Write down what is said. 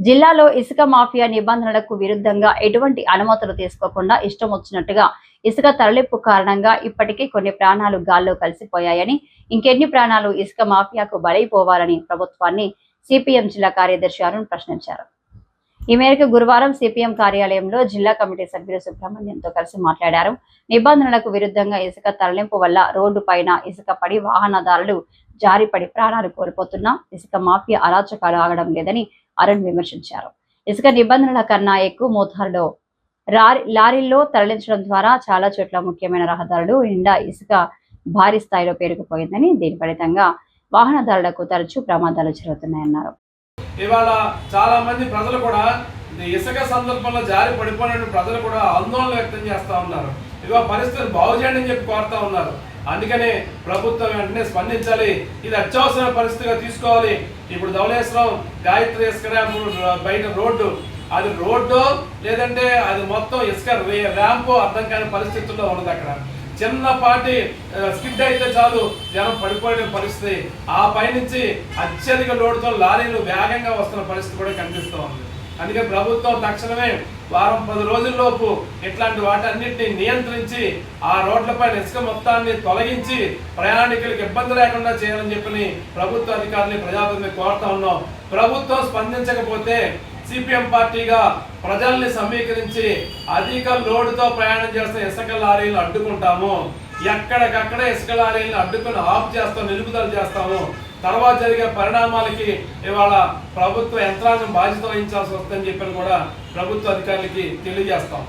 జిల్లాలో ఇసుక మాఫియా నిబంధనలకు విరుద్ధంగా ఎటువంటి అనుమతులు తీసుకోకుండా ఇష్టం వచ్చినట్టుగా ఇసుక తరలింపు కారణంగా ఇప్పటికే కొన్ని ప్రాణాలు గాల్లో కలిసిపోయాయని ఇంకెన్ని ప్రాణాలు ఇసుక మాఫియాకు బలైపోవాలని ప్రభుత్వాన్ని సిపిఎం జిల్లా కార్యదర్శి అరుణ్ ప్రశ్నించారు. ఈ మేరకు గురువారం సిపిఎం కార్యాలయంలో జిల్లా కమిటీ సభ్యులు సుబ్రహ్మణ్యంతో కలిసి మాట్లాడారు. నిబంధనలకు విరుద్ధంగా ఇసుక తరలింపు వల్ల రోడ్డు పైన ఇసుక పడి వాహనదారులు జారిపడి ప్రాణాలు కోల్పోతున్నా ఇసుక మాఫియా అరాచకాలు ఆగడం లేదని అరుణ్ విమర్శించారు. ఇసుక నిబంధనల కన్నా ఎక్కువ మోతాదులో లారీల్లో తరలించడం ద్వారా చాలా చోట్ల ముఖ్యమైన రహదారులు నిండా ఇసుక భారీ స్థాయిలో పేరుకుపోయిందని దీని ఫలితంగా వాహనదారులకు తరచూ ప్రమాదాలు జరుగుతున్నాయన్నారు. ఇవాళ చాలా మంది ప్రజలు కూడా ఇసుక సందర్భంలో జారి పడిపోయిన ప్రజలు కూడా ఆందోళన వ్యక్తం చేస్తా ఉన్నారు. ఇవాళ పరిస్థితులు బాగు చేయండి అని చెప్పి కోరుతా ఉన్నారు. అందుకనే ప్రభుత్వం వెంటనే స్పందించాలి. ఇది అత్యవసర పరిస్థితిగా తీసుకోవాలి. ఇప్పుడు ధవళేశ్వరం గాయత్రి ఇసుక ర్యాంపు బయట రోడ్డు. అది రోడ్డు లేదంటే అది మొత్తం ఇసుక ర్యాంపు అర్థం కాని పరిస్థితుల్లో ఉన్నది అక్కడ. చిన్నపాటి స్కిడ్ అయితే చాలు. జనం పడిపోయిన పరిస్థితి. ఆ పైనుంచి అత్యధిక లోడుతో లారీలు వేగంగా వస్తున్న పరిస్థితి కూడా కనిపిస్తూ ఉంది అందుకే ప్రభుత్వం తక్షణమే వారం పది రోజుల్లోపు ఇట్లాంటి వాటన్నిటిని నియంత్రించి ఆ రోడ్లపైన ఇసుక మొత్తాన్ని తొలగించి ప్రయాణికులకు ఇబ్బంది లేకుండా చేయాలని చెప్పి ప్రభుత్వ అధికారులు ప్రజాప్రతిని కోరుతా ఉన్నాం. ప్రభుత్వం స్పందించకపోతే సిపిఎం పార్టీగా ప్రజల్ని సమీకరించి అధిక లోడుతో ప్రయాణం చేస్తున్న ఇసుక లారీలు అడ్డుకుంటాము. ఎక్కడికక్కడ ఇసుక లారీలను అడ్డుకుని ఆఫ్ చేస్తాం నిలుపుదల చేస్తాము. తర్వాత జరిగే పరిణామాలకి ఇవాళ ప్రభుత్వ యంత్రాంగం బాధ్యత వహించాల్సి వస్తుందని చెప్పని కూడా ప్రభుత్వ అధికారులకి తెలియజేస్తాం.